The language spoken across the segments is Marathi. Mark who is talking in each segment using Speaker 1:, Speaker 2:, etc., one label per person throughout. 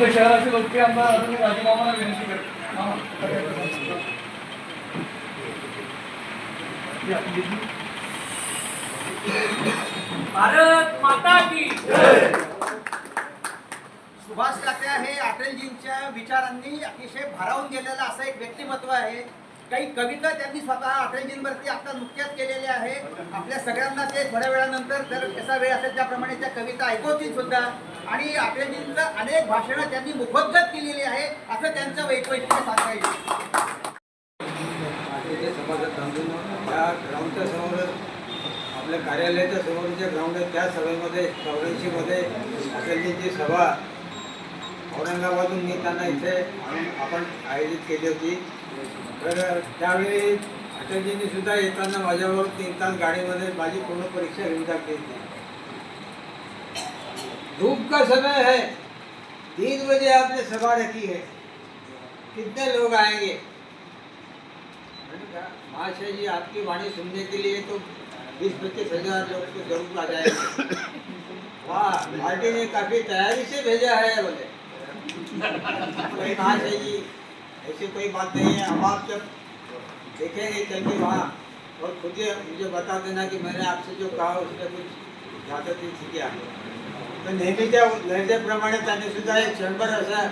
Speaker 1: आपल्या शहराचे लोकप्रिय आमदार आदरणीय राजूमामांना विनंती करतो.
Speaker 2: भारत माता की
Speaker 3: सुभाष कात्या हे अटलजींच्या विचारांनी अतिशय भारावून गेलेलं असं एक व्यक्तिमत्व आहे. काही कविता त्यांनी स्वतः अटलजींवरती आता नुकत्याच केलेल्या आहे आपल्या सगळ्यांना ते थोड्या वेळानंतर जर कसा वेळ असेल त्याप्रमाणे त्या कविता ऐकवतील सुद्धा. आणि अटलजींचं अनेक भाषणं त्यांनी मुखोद्गत केलेली आहे असं त्यांचं वैशिष्ट्य सांगता येईल.
Speaker 4: समाजात थांबून त्या ग्राउंडच्या समोर आपल्या कार्यालयाच्या समोर जे ग्राउंड आहे त्या सभेमध्ये चौऱ्याऐंशीमध्ये अटलजींची सभा औरंगाबादहून निघताना इथे आपण आयोजित केली होती. तर त्यावेळी अटलजींनी सुद्धा येताना माझ्याबरोबर तीन तास गाडीमध्ये माझी पूर्ण परीक्षा घेऊन टाकली होती. धूप का समय है। तीन बजे आपने सभा रखी है। कितने लोग आएँगे? महाशय जी, आपकी वाणी सुनने के लिए तो बीस पच्चीस हज़ार लोग तो ज़रूर आ जाएँगे। वाह, पार्टी ने काफ़ी तैयारी से भेजा है, बोले। कोई महाशय जी, ऐसी कोई बात नहीं है अब आप जब देखेंगे चल के वहाँ और खुद मुझे बता देना कि मैंने आपसे जो कहा उसमें कुछ ज़्यादा नहीं सीखा। तर नेहमीच्या नेहमीप्रमाणे त्यांनी सुद्धा एक क्षणभर असा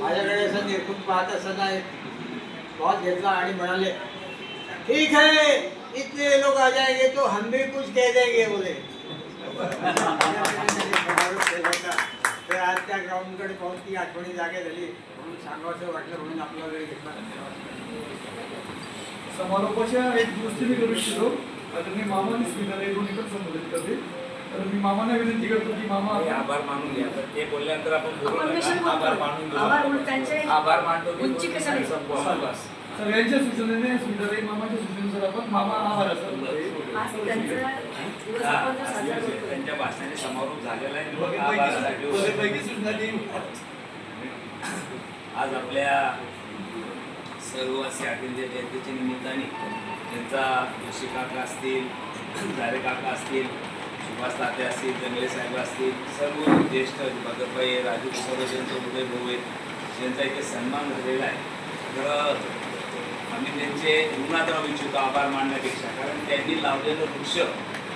Speaker 4: माझ्याकडे असं निरखून पाहत असताना एक बहुत घेतला आणि म्हणाले ठीक है इतने लोग आ जाएंगे तो हम भी कुछ कह देंगे बोले. तर आज त्या ग्राउंडकडे पाहून ती आठवणी जागे झाली. म्हणून सांगावंसं वाटलं म्हणून आपला वेळ घेतला.
Speaker 1: समारोपाच्या एक गोष्टी मी करू इच्छितो मी मामाने स्वीकारले दोन्ही पण संबोधित करते. तर मी मामांना विनंती करतो की मामा
Speaker 5: हे आभार मानून घ्या. तर ते बोलल्यानंतर आपण बोलू
Speaker 6: आपण
Speaker 5: नका.
Speaker 6: कशाला
Speaker 5: आभार
Speaker 6: बोलतो?
Speaker 5: मानून
Speaker 6: आभार
Speaker 5: मानतो की
Speaker 6: उंची कशाला
Speaker 5: आणि संपू आपण बस.
Speaker 1: सगळ्यांच्या सूचनेने स्वीकारले मामाच्या सूचनेनुसार आपण मामा आभार असतात
Speaker 6: आज त्यांचा दिवस
Speaker 5: हा,
Speaker 6: आपण जो साजरा करतो.
Speaker 5: त्यांच्या भाषणाने समारोप झालेला आहे. आभारासाठी
Speaker 1: सूचना- पैकी सूचना देईन.
Speaker 5: आज आपल्या सर्व अठ्ठ्याऐंशी जयंतीच्या निमित्ताने त्यांचा जोशी काका असतील झारे काका असतील सुभाष तात्या असतील जंगले साहेब असतील सर्व ज्येष्ठ भगतभाई राजू सर्व त्यांचं उदय भाऊ आहेत त्यांचा इथे सन्मान झालेला आहे. तर आम्ही त्यांचे ऋणात राहू इच्छितो आभार मानण्यापेक्षा कारण त्यांनी लावलेलं वृक्ष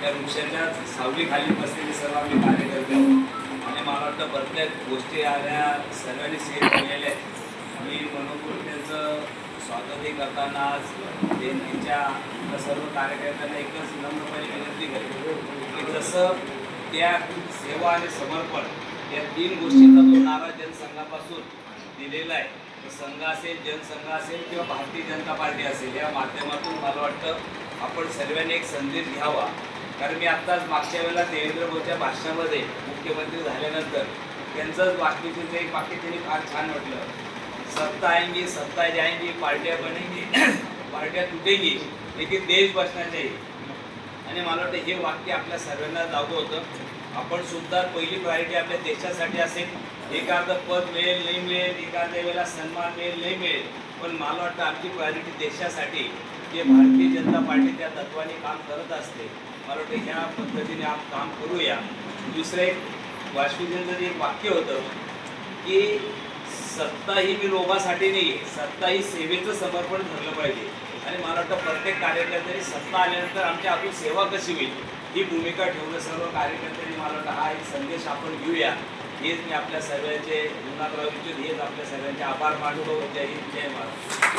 Speaker 5: त्या वृक्षाच्या सावलीखाली बसलेले सर्व आम्ही कार्यकर्ते आणि मला वाटतं प्रत्येक गोष्टी आल्या सर्वांनी सेट केलेल्या आहेत. मी मनोपूर्वक त्यांचं स्वागतही करताना आज त्यांच्या सर्व कार्यकर्त्यांना एकच नम्रपणे विनंती करेन. जसं त्या सेवा आणि समर्पण या तीन गोष्टींचा जो नारा जनसंघापासून दिलेला आहे. तर संघ असेल जनसंघ असेल किंवा भारतीय जनता पार्टी असेल या माध्यमातून मला वाटतं आपण सर्वांनी एक संदेश घ्यावा. कारण मी आत्ताच मागच्या वेळेला देवेंद्र भाऊच्या भाषणामध्ये मुख्यमंत्री झाल्यानंतर त्यांचंच वाक्य एक वाक्य त्यांनी फार छान म्हटलं. सत्ता आएंगी सत्ता जाएंगी पार्ट्या बनेंगी पार्ट्या तुटेंगी लेकिन देश बचना चाहिए आणि मला वाटतं हे वाक्य आपल्या सर्वांना लागू होतं. आपण सुद्धा पहिली प्रायोरिटी आपल्या देशासाठी असेल. एखादं पद मिळेल नाही मिळेल एखाद्या वेळेला सन्मान मिळेल नाही मिळेल. पण मला वाटतं आमची प्रायोरिटी देशासाठी जे भारतीय जनता पार्टी त्या तत्वाने काम करत असते. मला वाटतं ह्या पद्धतीने आपण काम करूया. दुसरं एक वाजपेयींचं जे एक वाक्य होतं की सत्ता ही मी लोभासाठी नाही आहे सत्ता ही सेवेचं समर्पण ठरलं पाहिजे. आणि मला वाटतं प्रत्येक कार्यकर्त्यांनी सत्ता आल्यानंतर आमच्या आपली सेवा कशी होईल ही भूमिका ठेवणं सर्व कार्यकर्त्यांनी मला वाटतं हा एक संदेश आपण घेऊया. हेच मी आपल्या सर्वांचे जीवनात राहू इच्छित हेच आपल्या सर्वांचे आभार मानतो जय हिंद जय महाराज